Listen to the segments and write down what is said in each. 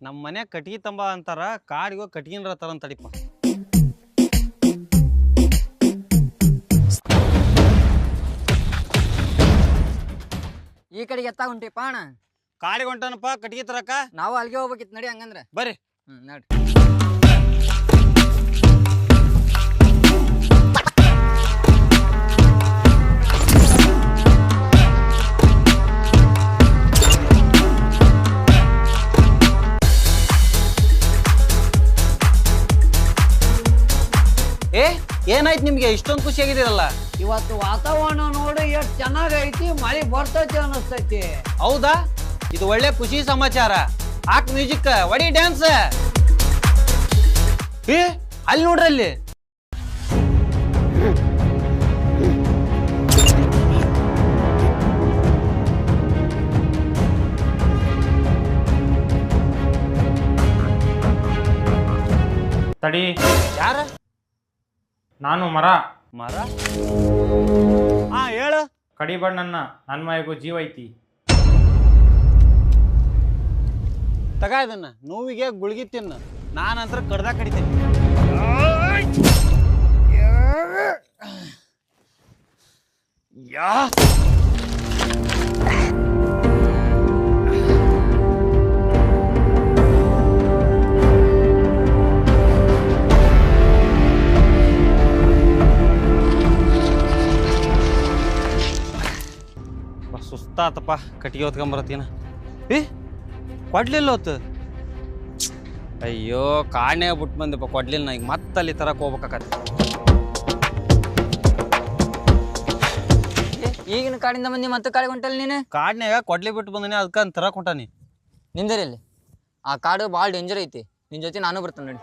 ನಮ್ಮ ಮನೆ ಕಟ್ಗಿ ತಂಬ ಅಂತಾರ ಕಾಡಿಗೋ ಕಟ್ಗಿನ್ರ ತರ ತಡಿಪ ಈ ಕಡೆಗೆ ಎತ್ತ ಹೊಂಟಿಪ್ಪ ಅಣ್ಣ? ಕಾಡಿಗೆ ಹೊಂಟನಪ್ಪ ಕಟ್ಗಿ ತರಕ? ನಾವು ಅಲ್ಲಿಗೆ ಹೋಗ್ಬೇಕಿತ್ತು ನಡಿ ಹಂಗಂದ್ರೆ. ಬರ್ರಿ. ಹ್ಞೂ ನಡಿ ಇಷ್ಟೊಂದು ಖುಷಿ ಆಗಿದ್ದೀರಲ್ಲ? ಇವತ್ತು ವಾತಾವರಣ ನೋಡಿ ಎಷ್ಟು ಚೆನ್ನಾಗೈತಿ ಮಳೆ ಬರ್ತೈತಿ ಅನಿಸ್ತೈತಿ ಹೌದಾ? ಇದು ಒಳ್ಳೆ ಖುಷಿ ಸಮಾಚಾರ. ಹಾಕ್ ಮ್ಯೂಸಿಕ್ ಒಡಿ ಡ್ಯಾನ್ಸ್. ಏ ಅಲ್ಲಿ ನೋಡ್ರಿ ಅಲ್ಲಿ. ತಡಿ. ಯಾರ? ನಾನು ಮರ. ಮರ? ಹಾ ಹೇಳು. ಕಡಿಬಣ್ಣನ್ನ ನನ್ನ ಮೈಗೂ ಜೀವ ಐತಿ ತಗ ಇದನ್ನ. ನೋವಿಗೆ ಗುಳ್ಗಿ ತಿನ್ನು. ನಾನಂತ್ರ ಕಡ್ದ ಕಡಿತೀನಿ. ಯಾ? ಬಾ, ಸುಸ್ತಾತಪ್ಪ ಕಟ್ಟಿಗೆ ಹೊತ್ಕೊಂಬರತ್ತೀನ ಏ ಕೊಡ್ಲಿಲ್ಲ ಹೊತ್ತು ಅಯ್ಯೋ ಕಾಣೆ ಬಿಟ್ಟು ಬಂದಪ್ಪ ಕೊಡ್ಲಿಲ್ಲ ನಾ ಈಗ ಮತ್ತೆ ಅಲ್ಲಿ ತರಕ್ಕೆ ಹೋಗ್ಬೇಕಾಗತ್ತೆ ಈಗಿನ ಕಾಡಿಂದ ಮಂದಿ ಮತ್ತೆ ಕಾಡಿ ಹೊಂಟಲ್ಲ ನೀನು? ಕಾಡ್ನ್ಯಾಗ ಕೊಡ್ಲಿ ಬಿಟ್ಟು ಬಂದಿನಿ ಅದಕ್ಕೆ ಅಂತ ತರಕ್ ಹೊಂಟಾನಿ. ನಿಂದರಿ ಅಲ್ಲಿ ಆ ಕಾಡು ಭಾಳ ಡೇಂಜರ್ ಐತಿ. ನಿನ್ನ ಜೊತೆ ನಾನು ಬರ್ತೇನೆ ನೋಡಿ.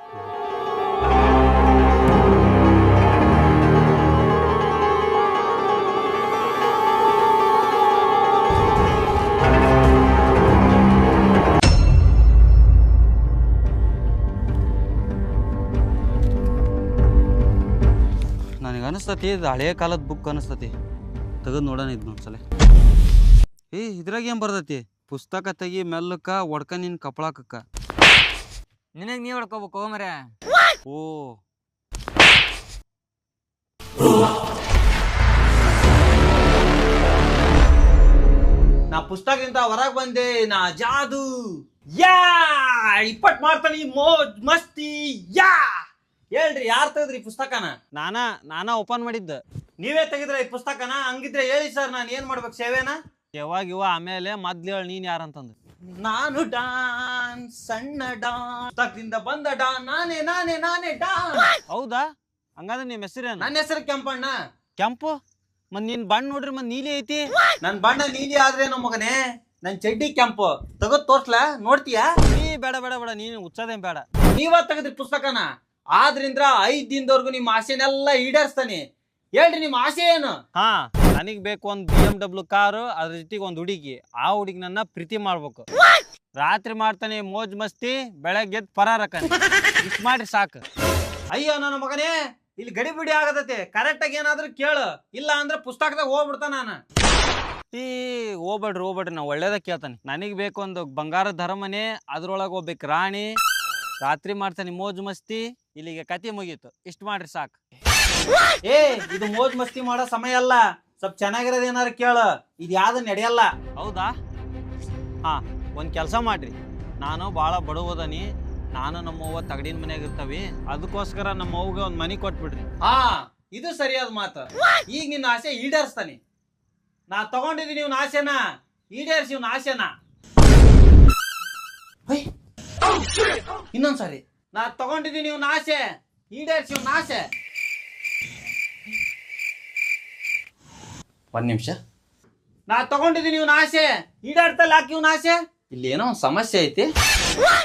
ಅನಿಸ್ತತಿ ಇದು ಹಳೆ ಕಾಲದ ಬುಕ್ ಅನಿಸ್ತತಿ. ತೆಗೆದು ನೋಡೋಣ ಇದು ಒಂದ್ಸಲ. ಏ ಇದ್ರಾಗ ಏನು ಬರ್ತೈತಿ? ಪುಸ್ತಕ ತೆಗಿ ಮೆಲ್ಲಕ್ಕ ಒಡ್ಕ ನಿನ್ ಕಪಳಾಕಕ್ಕ. ನಿನಗೆ ನೀ ಹೊಡ್ಕೋಬೇಕು ಮರೆ ಓ. ನಾ ಪುಸ್ತಕದಿಂದ ಹೊರಗೆ ಬಂದೆ ನಾ ಜಾದು. ಯಾ ಇಪ್ಪಟ್ ಮಾಡ್ತಾನೆ ಮೋಜ್ ಮಸ್ತಿ ಯಾ. ಹೇಳ್ರಿ ಯಾರು ತೆಗೆದ್ರಿ ಪುಸ್ತಕನ? ನಾನಾ ನಾನಾ ಓಪನ್ ಮಾಡಿದ್ದ. ನೀವೇ ತೆಗೆದ್ರ ಈ ಪುಸ್ತಕನ? ಹಂಗಿದ್ರೆ ಹೇಳಿ ಸರ್ ನಾನು ಏನ್ ಮಾಡ್ಬೇಕು ಸೇವೆನ? ಯಾವಾಗ ಇವ ಆಮೇಲೆ ಮೊದ್ಲು ಹೇಳಿ ನೀನ್ ಯಾರಂತಂದು ನಾನು ಡಾನ್ ಸಣ್ಣ ಡಾನ್ ಪುಸ್ತಕದಿಂದ ಬಂದ ಡಾನ್ ನಾನೇ ನಾನೇ ನಾನೇ ಡಾನ್. ಹೌದಾ? ಹಂಗಾದ್ರೆ ನಿಮ್ಮ ಹೆಸರೇನು? ನನ್ನ ಹೆಸರು ಕೆಂಪಣ್ಣ. ಕೆಂಪು? ಮತ್ ನಿನ್ ಬಣ್ಣ ನೋಡ್ರಿ ಮತ್ ನೀಲಿ ಐತಿ. ನನ್ ಬಣ್ಣ ನೀಲಿ ಆದ್ರೆ ನಮ್ಮ ಮಗನೇ ನನ್ ಚಡ್ಡಿ ಕೆಂಪು. ತಗದ್ ತೋರ್ಸ್ಲಾ? ನೋಡ್ತೀಯಾ? ನೀ ಬೇಡ ಬೇಡ ಬೇಡ ನೀನ್ ಉಚ್ಚದೇನ್ ಬೇಡ. ನೀವ ತೆಗದ್ರಿ ಪುಸ್ತಕನ. ಆದ್ರಿಂದ ಐದ್ ದಿನದವರೆಗೂ ನಿಮ್ಮ ಆಸೆನೆಲ್ಲ ಈಡೇರಿಸ್ತಾನೆ. ಹೇಳ್ರಿ ನಿಮ್ಮ ಆಸೆ ಏನು? ಹಾ ನನಗ್ ಬೇಕು ಒಂದ್ ಬಿ ಎಂ ಡಬ್ಲ್ಯೂ ಕಾರು ಅದ್ರ ಜೊತೆಗೆ ಒಂದ್ ಹುಡುಗಿ. ಆ ಹುಡುಗಿ ನನ್ನ ಪ್ರೀತಿ ಮಾಡ್ಬೇಕು. ರಾತ್ರಿ ಮಾಡ್ತಾನೆ ಮೋಜ್ ಮಸ್ತಿ ಬೆಳಗ್ಗೆ ಎದ್ದು ಪರಾರಕನೆ ಇಷ್ಟ್ ಮಾಡ್ರಿ ಸಾಕು. ಅಯ್ಯೋ ನನ್ನ ಮಗನೇ ಇಲ್ಲಿ ಗಡಿ ಬಿಡಿ ಆಗತೈತಿ. ಕರೆಕ್ಟ್ ಆಗಿ ಏನಾದ್ರೂ ಕೇಳು. ಇಲ್ಲ ಅಂದ್ರೆ ಪುಸ್ತಕದಾಗ ಹೋಗ್ಬಿಡ್ತಾನ ನಾನು. ಈ ಹೋಗ್ಬೇಡ್ರಿ ಹೋಗ್ಬೇಡ್ರಿ. ನಾ ಒಳ್ಳೇದ ಕೇಳ್ತಾನೆ. ನನಗ್ ಬೇಕು ಒಂದು ಬಂಗಾರ ಧರ್ಮನೆ ಅದ್ರೊಳಗೆ ಹೋಗ್ಬೇಕು ರಾಣಿ. ರಾತ್ರಿ ಮಾಡ್ತಾನೆ ಮೋಜ್ ಮಸ್ತಿ ಇಲ್ಲಿಗೆ ಕತಿ ಮುಗೀತು. ಇಷ್ಟು ಮಾಡ್ರಿ ಸಾಕು. ಏ ಇದು ಮೋಜ್ ಮಸ್ತಿ ಮಾಡೋ ಸಮಯ ಅಲ್ಲ. ಸ್ವಲ್ಪ ಚೆನ್ನಾಗಿರೋದು ಏನಾರು ಕೇಳು. ಇದು ಯಾವ್ದು ನಡೆಯಲ್ಲ. ಹೌದಾ? ಹಾ ಒಂದು ಕೆಲಸ ಮಾಡ್ರಿ. ನಾನು ಭಾಳ ಬಡವದನಿ ನಾನು ನಮ್ಮವ್ವ ತಗಡಿನ ಮನೆಯಾಗ ಇರ್ತಾವಿ. ಅದಕ್ಕೋಸ್ಕರ ನಮ್ಮವ್ಗೆ ಒಂದು ಮನೆ ಮನಿ ಕೊಟ್ಬಿಡ್ರಿ. ಹಾ ಇದು ಸರಿಯಾದ ಮಾತು. ಈಗ ನಿನ್ನ ಆಸೆ ಈಡೇರಿಸ್ತಾನೆ. ನಾ ತಗೊಂಡಿದ್ದೀನಿ ಇವ್ನ ಆಸೆನಾ. ಈಡೇರಿಸಿ ಇವ್ನ ಆಸೆನಾ. ಹೊಯ್. ಇನ್ನೊಂದ್ಸರಿ. ನಾ ತಗೊಂಡಿದ್ದೀನಿ ಇವ್ನ ಆಸೆ. ಈಡೇರ್ಸಿ ಇವ್ನ ಆಸೆ. ಒಂದ್ ನಿಮಿಷ. ನಾ ತಗೊಂಡಿದ್ದೀನಿ ಇವ್ನ ಆಸೆ. ಈಡಾಡ್ತಲ್ಲ ಹಾಕಿ ಇವ್ನ ಆಸೆ? ಇಲ್ಲಿ ಏನೋ ಒಂದ್ ಸಮಸ್ಯೆ ಐತಿ.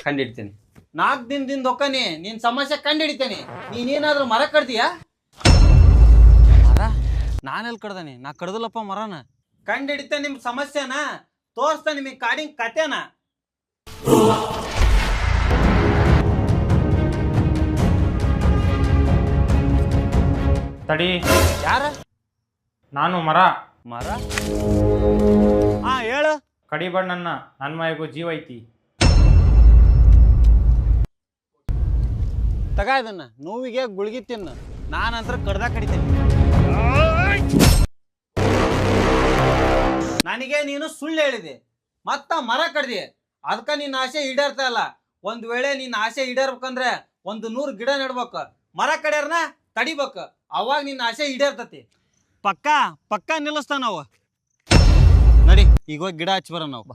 ಕಂಡಿಡ್ತೀನಿ. ನಾಲ್ಕು ದಿನದಿಂದ ಒಕ್ಕನಿ. ನಿನ್ ಸಮಸ್ಯೆ ಕಂಡಿಡಿತೇನೆ. ನೀನೇನಾದ್ರೂ ಮರ ಕಡ್ದೀಯಾ? ಮರ? ನಾನೆಲ್ಲಿ ಕಡ್ದಾನಿ? ನಾ ಕಡ್ದಲ್ಲಪ್ಪ ಮರನ. ಕಂಡಿಡಿತ ನಿಮ್ ಸಮಸ್ಯೆನ. ತೋರಿಸ್ತಾ ನಿಮಗೆ ಕಾಡಿನ ಕತೆನ. ತಡಿ. ಯಾರ? ನಾನು ಮರ. ಮರ? ಹಾ ಹೇಳು. ಕಡಿಬೇಡ ನನ್ನ ನನ್ನ ಮೈಗೂ ಜೀವ ಐತಿ. ತಗ ಇದನ್ನ. ನೋವಿಗೆ ಗುಳಿಗೆ ತಿನ್ನು. ನಾನಂತರ ಕಡ್ದ ಕಡಿತೇನೆ. ನನಗೆ ನೀನು ಸುಳ್ಳು ಹೇಳಿದೆ. ಮತ್ತ ಮರ ಕಡ್ದಿ. ಅದಕ್ಕ ನಿನ್ನ ಆಸೆ ಈಡೇರ್ತಾ ಇಲ್ಲ. ಒಂದ್ ವೇಳೆ ನಿನ್ನ ಆಸೆ ಈಡೇರ್ಬೇಕಂದ್ರೆ ಒಂದು ನೂರು ಗಿಡ ನೆಡ್ಬೇಕು. ಮರ ಕಡ್ಯಾರನ ತಡಿಬೇಕು. ಅವಾಗ ನಿನ್ನ ಆಸೆ ಈಡೇರ್ತತಿ. ಪಕ್ಕಾ ಪಕ್ಕಾ ನಿಲ್ಲಿಸ್ತಾನ ನಾವು ನಡಿ ಈಗ ಹೋಗಿ ಗಿಡ ಹಚ್ಚಿ ಬರೋಣ ನಾವು.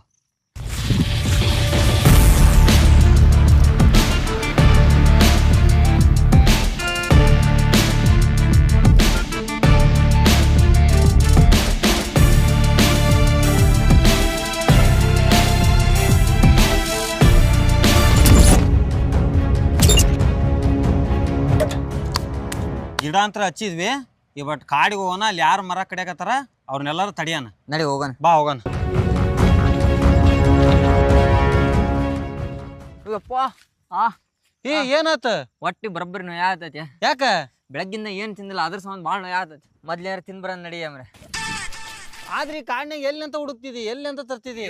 ಗಿಡ ಅಂತ ಹಚ್ಚಿದ್ವಿ ಬಟ್ ಕಾಡಿಗೆ ಹೋಗೋಣ ಅಲ್ಲಿ ಯಾರು ಮರ ಕಡಿಯಾಕತ್ತಾರ ಅವ್ರನ್ನೆಲ್ಲರೂ ತಡಿಯೋಣ ನಡಿ ಹೋಗೋಣ. ಬಾ ಹೋಗೋಣ. ಅಯ್ಯಪ್ಪ ಆ ಏ ಏನಾತ? ಹೊಟ್ಟಿ ಬರೋಬ್ಬರಿ ನೋಯಾತೈತಿ ಯಾಕ? ಬೆಳಗ್ಗಿಂದ ಏನು ತಿಂದಿಲ್ಲ ಅದ್ರ ಸಂಬಂಧ ಭಾಳ ನೋಯಾತೈತಿ ಮೊದ್ಲು ಯಾರು ತಿಂದು ಬರೋಣ ನಡಿ ಅಮ್ರೆ ಆದ್ರೆ ಈ ಕಾಡಿನಾಗ ಎಲ್ಲಿ ಅಂತ ಹುಡುಕ್ತಿದಿ ಎಲ್ಲಿ ಅಂತ ತರ್ತಿದಿ?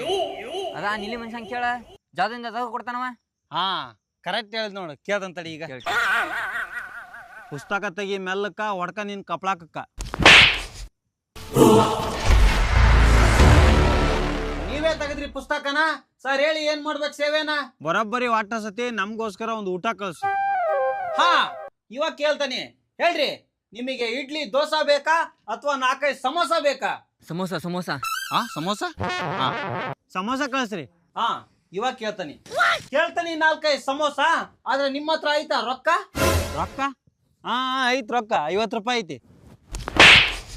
ಅದಾ ನಿಲಿ ಮನುಷ್ಯಂಗೆ ಕೇಳ. ಜಾದಿಂದ ತಗೋ ಕೊಡ್ತಾನವ? ಹಾ ಕರೆಕ್ಟ್ ಹೇಳಿದ್ ನೋಡು. ಕೇಳ್ದಂತಡಿ ಈಗ. ಕೇಳ್. ಪುಸ್ತಕ ತೆಗಿ ಮೆಲ್ಲಕ್ಕ ಹೊಡ್ಕ ನಿನ್ ಕಪ್ಲಾಕಕ್ಕ. ನೀವೇ ತೆಗದ್ರಿ ಪುಸ್ತಕನ? ಸರ್ ಹೇಳಿ ಏನ್ ಮಾಡ್ಬೇಕು ಸೇವೆನ? ಬರೋಬ್ಬರಿ ವಾಟ ಸತಿ ನಮ್ಗೋಸ್ಕರ ಒಂದು ಊಟ ಕಳ್ಸು. ಹಾ ಇವಾಗ ಕೇಳ್ತಾನೆ. ಹೇಳ್ರಿ ನಿಮಗೆ ಇಡ್ಲಿ ದೋಸಾ ಬೇಕಾ ಅಥವಾ ನಾಲ್ಕೈದು ಸಮೋಸ ಬೇಕಾ? ಸಮೋಸ ಸಮೋಸ. ಹಾ ಸಮೋಸ? ಹಾ ಸಮೋಸ ಕಳ್ಸ್ರಿ. ಹಾ ಇವಾಗ ಕೇಳ್ತಾನೆ. ಕೇಳ್ತಾನೆ ನಾಲ್ಕೈದು ಸಮೋಸ ಆದ್ರೆ ನಿಮ್ಮ ಹತ್ರ ಆಯ್ತಾ ರೊಕ್ಕ? ರೊಕ್ಕ? ಹಾ ಐತ್ ರೊಕ್ಕ ಐವತ್ ರೂಪಾಯಿ ಐತಿ.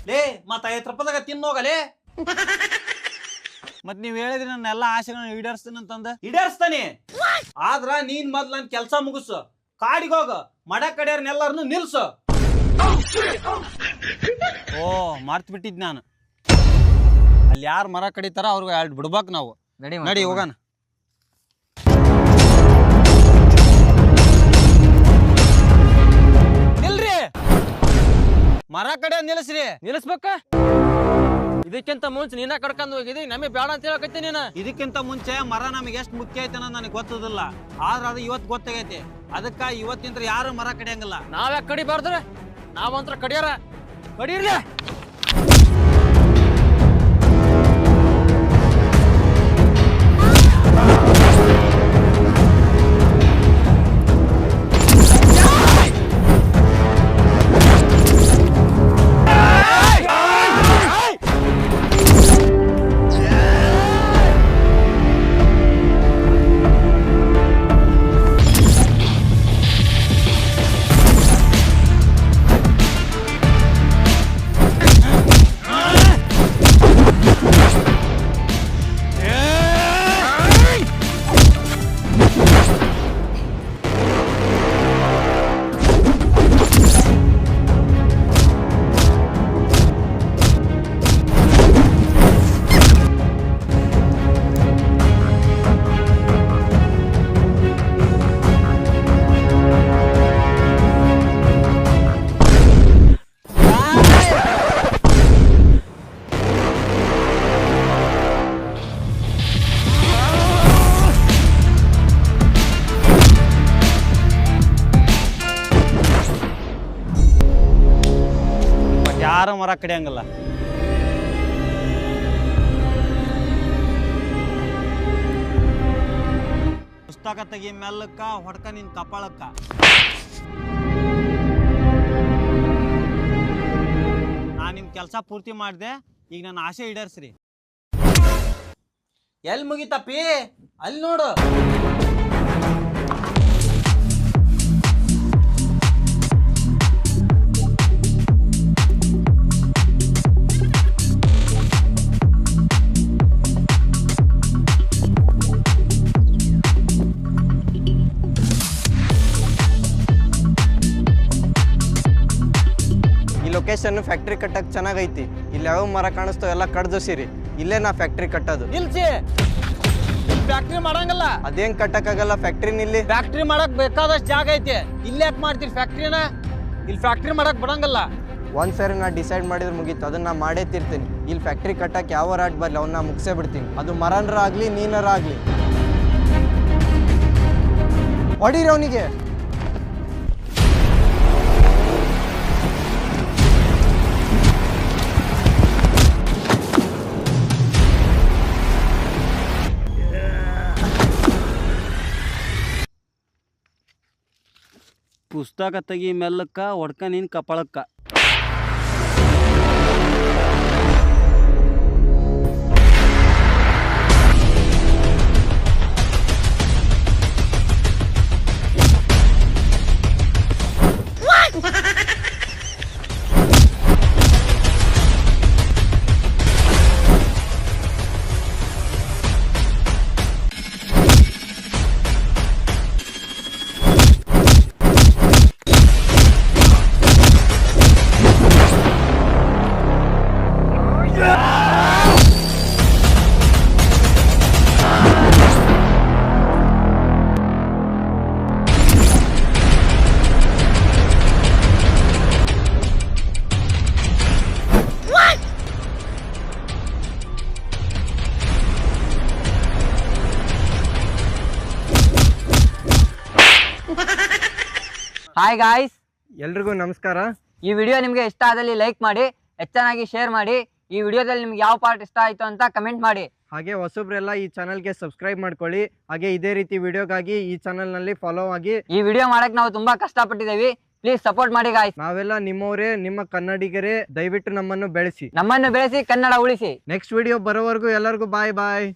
ಲೇ ಮತ್ತ ಐವತ್ತು ರೂಪಾಯಿದಾಗ ತಿನ್ನೋಗಲೇ ಮತ್ ನೀವ್ ಹೇಳಿದ್ರಿ ನನ್ನ ಎಲ್ಲಾ ಆಸೆಗಳನ್ನ ಈಡೇರಿಸ್ತೀನಿ ಅಂತಂದ. ಈಡೇರಿಸ್ತಾನೆ? ಆದ್ರ ನೀನ್ ಮೊದ್ಲು ನನ್ ಕೆಲ್ಸ ಮುಗಿಸು. ಕಾಡಿಗೋಗ ಹೋಗು. ಮಡ ಕಡೆಯವ್ರನ್ನೆಲ್ಲರನ್ನು ನಿಲ್ಸು. ಓ ಮರ್ತ್ ಬಿಟ್ಟಿದ್ ನಾನು. ಅಲ್ಲಿ ಯಾರು ಮರ ಕಡಿತಾರ ಅವ್ರಿಗೆ ಬಿಡ್ಬೇಕು ನಾವು. ನಡಿ ನಡಿ ಹೋಗೋಣ. ಮರ ಕಡೆ ನಿಲ್ಲಿಸ್ರಿ. ನಿಲ್ಲಿಸ್ಬೇಕ? ಇದಕ್ಕಿಂತ ಮುಂಚೆ ನೀನ ಕಡ್ಕೊಂಡು ಹೋಗಿದಿ ನಮಗೆ ಬೇಡ ಅಂತ ಹೇಳಕತ್ತಿ ನೀನು. ಇದಕ್ಕಿಂತ ಮುಂಚೆ ಮರ ನಮಗೆ ಎಷ್ಟು ಮುಖ್ಯ ಐತೆ ಅನ್ನೋದು ನನಗೆ ಗೊತ್ತದಿಲ್ಲ. ಆದ್ರೆ ಅದು ಇವತ್ತು ಗೊತ್ತಾಗೈತಿ. ಅದಕ್ಕ ಇವತ್ತಿಂದ ಯಾರು ಮರ ಕಡಿಯಂಗಿಲ್ಲ. ನಾವ್ಯಾಕೆ ಕಡಿಬಾರ್ದ್ರೆ ನಾವಂತ್ರ ಕಡಿಯಾರ. ಕಡಿರ್ಲಿ. ಯಾರು ಮರ ಕಡಿಯಂಗಿಲ್ಲ. ಪುಸ್ತಕ ತೆಗಿ ಮೆಲ್ಲಕ್ಕ, ಹೊಡ್ಕ ನಿನ್ ಕಪಾಳಕ್ಕ. ನಾ ನಿಮ್ ಕೆಲಸ ಪೂರ್ತಿ ಮಾಡಿದೆ, ಈಗ ನನ್ನ ಆಸೆ ಈಡೇರ್ಸ್ರಿ. ಎಲ್ಲಿ ಮುಗಿತಪ್ಪಿ? ಅಲ್ಲಿ ನೋಡು. ಲೊಕೇಶನ್ ಫ್ಯಾಕ್ಟ್ರಿ ಕಟ್ಟಕ್ ಚೆನ್ನಾಗೈತಿ. ಇಲ್ಲಿ ಯಾವ ಮರ ಕಾಣಿಸ್ತೋ ಎಲ್ಲ ಕಡ್ದೋಸಿರಿ ಇಲ್ಲೇ ನಾ ಫ್ಯಾಕ್ಟ್ರಿ ಕಟ್ಟೋದು. ನಿಲ್ಸಿ. ಫ್ಯಾಕ್ಟ್ರಿ ಮಾಡಂಗಲ್ಲ. ಅದೇನ್ ಕಟ್ಟಕ್ಕಾಗಲ್ಲ ಫ್ಯಾಕ್ಟ್ರಿ ಇಲ್ಲಿ? ಫ್ಯಾಕ್ಟ್ರಿ ಮಾಡಕ್ ಬೇಕಾದಷ್ಟು ಜಾಗ ಐತಿ. ಇಲ್ಲಿ ಯಾಕೆ ಮಾಡ್ತೀರಿ ಫ್ಯಾಕ್ಟ್ರಿನ ಇಲ್ಲಿ ಫ್ಯಾಕ್ಟ್ರಿ ಮಾಡಕ್ ಬರಂಗಲ್ಲ. ಒಂದ್ ಸರಿ ನಾ ಡಿಸೈಡ್ ಮಾಡಿದ್ರೆ ಮುಗೀತು. ಅದನ್ನ ನಾ ಮಾಡೇ ತಿರ್ತೀನಿ. ಇಲ್ಲಿ ಫ್ಯಾಕ್ಟ್ರಿ ಕಟ್ಟಕ್ ಯಾವ ರಾಟ್ ಬರ್ಲಿ ಅವನ್ನ ಮುಗಿಸೇ ಬಿಡ್ತೀನಿ. ಅದು ಮರನ್ರ ಆಗ್ಲಿ ನೀನರ ಆಗ್ಲಿ ಹೊಡೀರಿ ಅವನಿಗೆ. ಪುಸ್ತಕ ತೆಗಿ ಮೆಲ್ಲಕ್ಕ ಹೊಡ್ಕ ನಿನ್ನ ಕಪಾಳಕ್ಕ. ಹಾಯ್ ಗಾಯ್ಸ್ ಎಲ್ರಿಗೂ ನಮಸ್ಕಾರ. ಈ ವಿಡಿಯೋ ನಿಮಗೆ ಇಷ್ಟ ಆದಲ್ಲಿ ಲೈಕ್ ಮಾಡಿ ಹೆಚ್ಚಾಗಿ ಶೇರ್ ಮಾಡಿ ಈ ವಿಡಿಯೋದಲ್ಲಿ ನಿಮ್ಗೆ ಯಾವ ಪಾರ್ಟ್ ಇಷ್ಟ ಆಯ್ತು ಅಂತ ಕಮೆಂಟ್ ಮಾಡಿ. ಹಾಗೆ ಹೊಸಬ್ರೆಲ್ಲ ಈ ಚಾನಲ್ಗೆ ಸಬ್ಸ್ಕ್ರೈಬ್ ಮಾಡ್ಕೊಳ್ಳಿ. ಹಾಗೆ ಇದೇ ರೀತಿ ವಿಡಿಯೋಗಾಗಿ ಈ ಚಾನಲ್ನಲ್ಲಿ ಫಾಲೋ ಆಗಿ ಈ ವಿಡಿಯೋ ಮಾಡಕ್ಕೆ ನಾವು ತುಂಬಾ ಕಷ್ಟಪಟ್ಟಿದ್ದೀವಿ. ಪ್ಲೀಸ್ ಸಪೋರ್ಟ್ ಮಾಡಿ ಗಾಯ್ಸ್ ನಾವೆಲ್ಲ ನಿಮ್ಮವರೇ ನಿಮ್ಮ ಕನ್ನಡಿಗರೇ ದಯವಿಟ್ಟು ನಮ್ಮನ್ನು ಬೆಳೆಸಿ. ನಮ್ಮನ್ನು ಬೆಳೆಸಿ ಕನ್ನಡ ಉಳಿಸಿ. ನೆಕ್ಸ್ಟ್ ವಿಡಿಯೋ ಬರೋವರೆಗೂ ಎಲ್ಲರಿಗೂ ಬಾಯ್ ಬಾಯ್